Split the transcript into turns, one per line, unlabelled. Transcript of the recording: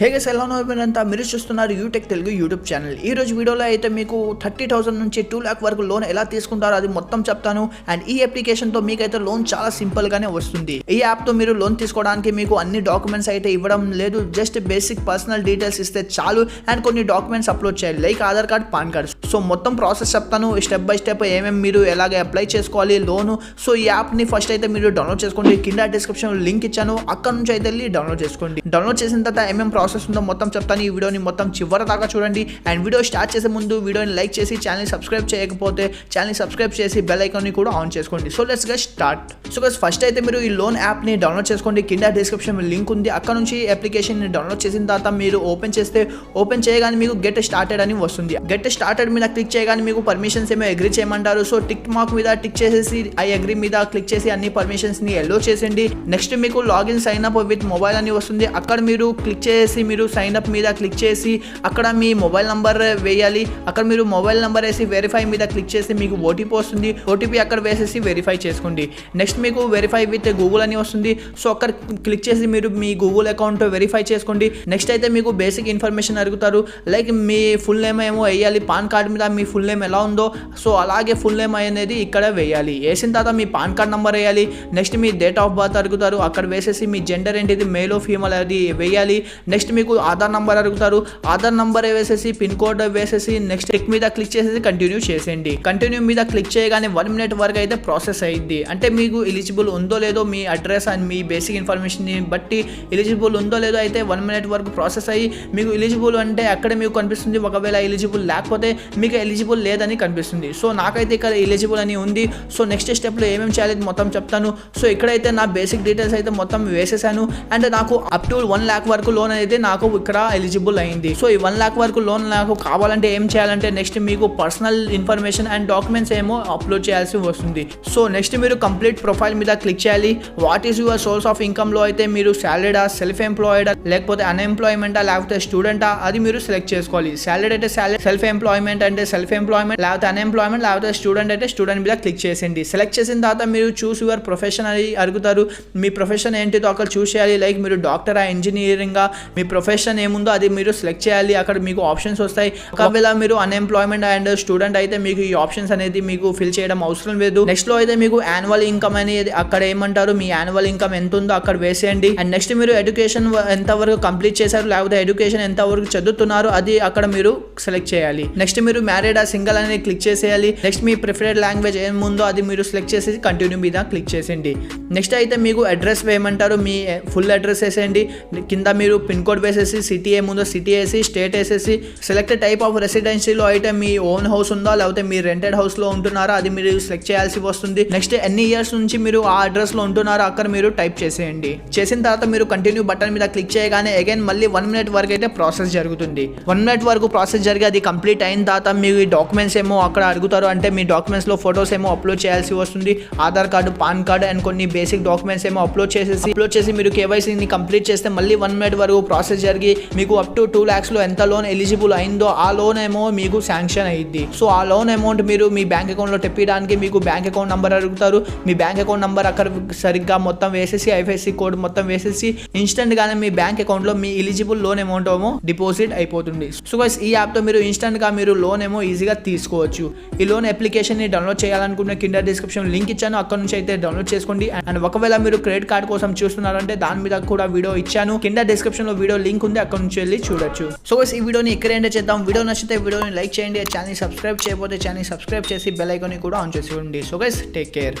హేగస్ ఎలా అయిపోయినంత మీరు చూస్తున్నారు యూటెక్ తెలుగు యూట్యూబ్ ఛానల్. ఈ రోజు వీడియోలో అయితే మీకు థర్టీ థౌసండ్ నుంచి టూ ల్యాక్ వరకు లోన్ ఎలా తీసుకుంటారో అది మొత్తం చెప్తాను. అండ్ ఈ అప్లికేషన్తో మీకైతే లోన్ చాలా సింపుల్గానే వస్తుంది. ఈ యాప్తో మీరు లోన్ తీసుకోవడానికి మీకు అన్ని డాక్యుమెంట్స్ అయితే ఇవ్వడం లేదు. జస్ట్ బేసిక్ పర్సనల్ డీటెయిల్స్ ఇస్తే చాలు. అండ్ కొన్ని డాక్యుమెంట్స్ అప్లోడ్ చేయాలి. Like Aadhaar card PAN card. So మొత్తం ప్రాసెస్ చెప్తాను. స్టెప్ బై స్టెప్ ఏమేమి మీరు ఎలాగ అప్లై చేసుకోవాలి లోను. సో ఈ యాప్ని ఫస్ట్ అయితే మీరు డౌన్లోడ్ చేసుకోండి. కింద డిస్క్రిప్షన్ లింక్ ఇచ్చాను. అక్కడ నుంచి అయితే వెళ్ళి డౌన్లోడ్ చేసుకోండి. డౌన్లోడ్ చేసిన తర్వాత ఏమేం ప్రాసెస్ ఉందో మొత్తం చెప్తాను. ఈ వీడియోని మొత్తం చివరి దాకా చూడండి. అండ్ వీడియో స్టార్ట్ చేసే ముందు వీడియోని లైక్ చేసి ఛానల్ సబ్స్క్రైబ్ చేయకపోతే ఛానల్ సబ్స్క్రైబ్ చేసి బెల్ ఐకాన్ని కూడా ఆన్ చేసుకోండి. So let's get start so guys first అయితే మీరు ఈ లోన్ యాప్ని డౌన్లోడ్ చేసుకోండి. కింద డిస్క్రిప్షన్ లింక్ ఉంది. అక్కడ నుంచి అప్లికేషన్ డౌన్లోడ్ చేసిన తర్వాత మీరు ఓపెన్ చేస్తే ఓపెన్ చేయగానే మీకు గెట్ స్టార్టెడ్ అని వస్తుంది. గెట్ స్టార్టెడ్ మీద క్లిక్ చేయగానే మీకు పర్మిషన్స్ ఏమో అగ్రీ చేయమంటారు. సో టిక్ మార్క్ మీద టిక్ చేసేసి ఐ అగ్రీ మీద క్లిక్ చేసి అన్ని పర్మిషన్స్ని ఎల్లో చేసేయండి. నెక్స్ట్ మీకు login sign up with mobile అని వస్తుంది. అక్కడ మీరు క్లిక్ చేసి మీరు సైన్ అప్ మీద క్లిక్ చేసి అక్కడ మీ మొబైల్ నంబర్ వేయాలి. అక్కడ మీరు మొబైల్ నంబర్ వేసి వెరిఫై మీద క్లిక్ చేసి మీకు ఓటీపీ వస్తుంది. ఓటీపీ అక్కడ వేసేసి వెరిఫై చేసుకోండి. నెక్స్ట్ మీకు వెరిఫై విత్ గూగుల్ అని వస్తుంది. సో అక్కడ క్లిక్ చేసి మీరు మీ గూగుల్ అకౌంట్ వెరిఫై చేసుకోండి. నెక్స్ట్ అయితే మీకు బేసిక్ ఇన్ఫర్మేషన్ అడుగుతారు. లైక్ మీ ఫుల్ నేమ్ ఏమో వేయాలి. పాన్ కార్డ్ మీద మీ ఫుల్ నేమ్ ఎలా ఉందో. సో అలాగే ఫుల్ నేమ్ అనేది ఇక్కడ వేయాలి. వేసిన తర్వాత మీ పాన్ కార్డ్ నెంబర్ వేయాలి. నెక్స్ట్ మీ డేట్ ఆఫ్ బర్త్ అడుగుతారు. అక్కడ వేసేసి మీ జెండర్ ఏంటిది మేల్ ఫీమేల్ అది వేయాలి. నెక్స్ట్ మీకు ఆధార్ నంబర్ అడుగుతారు. ఆధార్ నంబర్ వేసేసి పిన్ కోడ్ వేసేసి నెక్స్ట్ క్లిక్ మీద క్లిక్ చేసేసి కంటిన్యూ చేసేయండి. కంటిన్యూ మీద క్లిక్ చేయగానే వన్ మినిట్ వరకు అయితే ప్రాసెస్ అయ్యింది అంటే మీకు ఎలిజిబుల్ ఉందో లేదో మీ అడ్రస్ అండ్ మీ బేసిక్ ఇన్ఫర్మేషన్ని బట్టి ఎలిజిబుల్ ఉందో లేదో అయితే వన్ మినిట్ వరకు ప్రాసెస్ అయ్యి మీకు ఎలిజిబుల్ అంటే అక్కడ మీకు కనిపిస్తుంది. ఒకవేళ ఎలిజిబుల్ లేకపోతే మీకు ఎలిజిబుల్ లేదని కనిపిస్తుంది. సో నాకైతే ఇక్కడ ఎలిజిబుల్ అని ఉంది. సో నెక్స్ట్ స్టెప్లో ఏమేమి చేయాలి మొత్తం చెప్తాను. సో ఇక్కడైతే నా బేసిక్ డీటెయిల్స్ అయితే మొత్తం వేసేసాను. అండ్ నాకు అప్ టు వన్ ల్యాక్ వరకు లోన్ అయితే నాకు ఇక్కడ ఎలిజిబుల్ అయింది. సో ఈ వన్ ల్యాక్ వరకు లోన్ నాకు కావాలంటే ఏం చేయాలంటే నెక్స్ట్ మీకు పర్సనల్ ఇన్ఫర్మేషన్ అండ్ డాక్యుమెంట్స్ ఏమో అప్లోడ్ చేయాల్సి వస్తుంది. సో నెక్స్ట్ మీరు కంప్లీట్ ప్రొఫైల్ మీద క్లిక్ చేయాలి. What is your source of ఇన్కమ్లో అయితే మీరు సాలరీడా సెల్ఫ్ ఎంప్లాయిడా లేకపోతే అన్ఎంప్లాయ్మెంటా లేకపోతే స్టూడెంటా అది మీరు సెలెక్ట్ చేసుకోవాలి. సాలరీ అయితే సాలరీ సెల్ఫ్ ఎంప్లాయ్మెంట్ అంటే సెల్ఫ్ ఎంప్లాయ్మెంట్ లేకపోతే అన్ఎంప్లాయ్మెంట్ లేకపోతే స్టూడెంట్ అయితే స్టూడెంట్ మీద క్లిక్ చేసేయండి. సెలెక్ట్ చేసిన తర్వాత మీరు చూస్ యువర్ ప్రొఫెషన్ అని అడుగుతారు. మీ ప్రొఫెషన్ ఏంటిదో అక్కడ చూస్ చేయాలి. లైక్ మీరు డాక్టరా ఇంజనీరింగా మీ ప్రొఫెషన్ ఏముందో అది మీరు సెలెక్ట్ చేయాలి. అక్కడ మీకు ఆప్షన్స్ వస్తాయి. ఒకవేళ మీరు అన్ఎంప్లాయ్మెంట్ అండ్ స్టూడెంట్ అయితే మీకు ఈ ఆప్షన్స్ అనేది మీకు ఫిల్ చేయడం అవసరం లేదు. నెక్స్ట్లో అయితే మీకు యాన్యువల్ ఇన్కమ్ అనేది అక్కడ ఏమంటారు? మీ యాన్యువల్ ఇన్కమ్ ఎంత ఉందో అక్కడ వేసేయండి. అండ్ నెక్స్ట్ మీరు ఎడ్యుకేషన్ ఎంత వరకు కంప్లీట్ చేశారు? లేకపోతే ఎడ్యుకేషన్ ఎంత వరకు చదువుతున్నారు? అది అక్కడ మీరు సెలెక్ట్ చేయాలి. నెక్స్ట్ మీరు మ్యారీడ్ ఆ సింగల్ అనేది క్లిక్ చేసేయాలి. నెక్స్ట్ మీ ప్రిఫరెడ్ లాంగ్వేజ్ ఏముందో అది మీరు సెలెక్ట్ చేసి కంటిన్యూ మీద క్లిక్ చేసేయండి. నెక్స్ట్ అయితే మీకు అడ్రస్ వేయమంటారు మీ ఫుల్ అడ్రస్ వేసేయండి. కింద మీరు పిన్ కోడ్ వేసేసి సిటీ ఏముందో సిటీ వేసి స్టేట్ వేసేసి సెలెక్ట్ టైప్ ఆఫ్ రెసిడెన్సీలో అయితే మీ ఓన్ హౌస్ ఉందా లేకపోతే మీ రెంటెడ్ హౌస్లో ఉంటున్నారా అది మీరు సెలెక్ట్ చేయాల్సి వస్తుంది. నెక్స్ట్ ఎన్ని ఇయర్స్ నుంచి మీరు ఆ అడ్రస్లో ఉంటున్నారో అక్కడ మీరు టైప్ చేసేయండి. చేసిన తర్వాత మీరు కంటిన్యూ బటన్ మీద క్లిక్ చేయగానే అగైన్ మళ్ళీ వన్ మినిట్ వరకు అయితే ప్రాసెస్ జరుగుతుంది. వన్ మినిట్ వరకు ప్రాసెస్ జరిగి అది కంప్లీట్ అయిన తర్వాత మీ డాక్యుమెంట్స్ ఏమో అక్కడ అడుగుతారు. అంటే మీ డాక్యుమెంట్స్లో ఫొటోస్ ఏమో అప్లోడ్ చేయాల్సి వస్తుంది. Aadhaar card PAN card and కొన్ని బేసిక్ డాక్యుమెంట్స్ ఏమో అప్లోడ్ చేసేసి అప్లోడ్ చేసి మీరు కేవైసీని కంప్లీట్ చేస్తే మళ్ళీ వన్ మినిట్ వరకు ప్రాసెస్ జరిగి మీకు అప్ టు టూ ల్యాక్స్లో ఎంత లోన్ ఎలిజిబుల్ అయిందో ఆ లోన్ ఏమో మీకు శాంక్షన్ అయ్యింది సో ఆ లోన్ అమౌంట్ మీరు మీ బ్యాంక్ అకౌంట్లో తెప్పించడానికి తెప్పడానికి మీకు బ్యాంక్ అకౌంట్ నెంబర్ అడుగుతారు. మీ బ్యాంక్ అకౌంట్ నెంబర్ అక్కడ సరిగ్గా మొత్తం వేసేసి ఐఎఫ్ఎస్సి కోడ్ మొత్తం వేసేసి ఇన్స్టెంట్ గానే మీ బ్యాంక్ అకౌంట్లో మీ ఎలిజిబుల్ లోన్ అమౌంట్ ఏమో డిపాజిట్ అయిపోతుంది. సో గైస్ ఈ యాప్తో మీరు ఇన్స్టెంట్గా మీరు లోన్ ఏమో ఈజీగా తీసుకోవచ్చు. ఈ లోన్ అప్లికేషన్ని డౌన్లోడ్ చేయాలనుకున్న కింద డిస్క్రిప్షన్ లింక్ ఇచ్చాను. అక్కడ నుంచి అయితే డౌన్లోడ్ చేసుకోండి. అండ్ ఒకవేళ మీరు క్రెడిట్ కార్డ్ కోసం చూస్తున్నారంటే దాని మీద కూడా వీడియో ఇచ్చాను. కింద డిస్క్రిప్షన్లో వీడియో వీడియో లింక్ ఉంది అక్కడ నుంచి వెళ్ళి చూడొచ్చు. సో గైస్ ఈ వీడియోని ఇక్కడ ఏంటో చేద్దాం. వీడియో నచ్చితే వీడియోని లైక్ చేయండి ఛానల్ సబ్స్క్రైబ్ చేయకపోతే ఛానల్ సబ్స్క్రైబ్ చేసి బెల్ ఐకాన్ కూడా ఆన్ చేసి ఉండి సో గైస్ టేక్ కేర్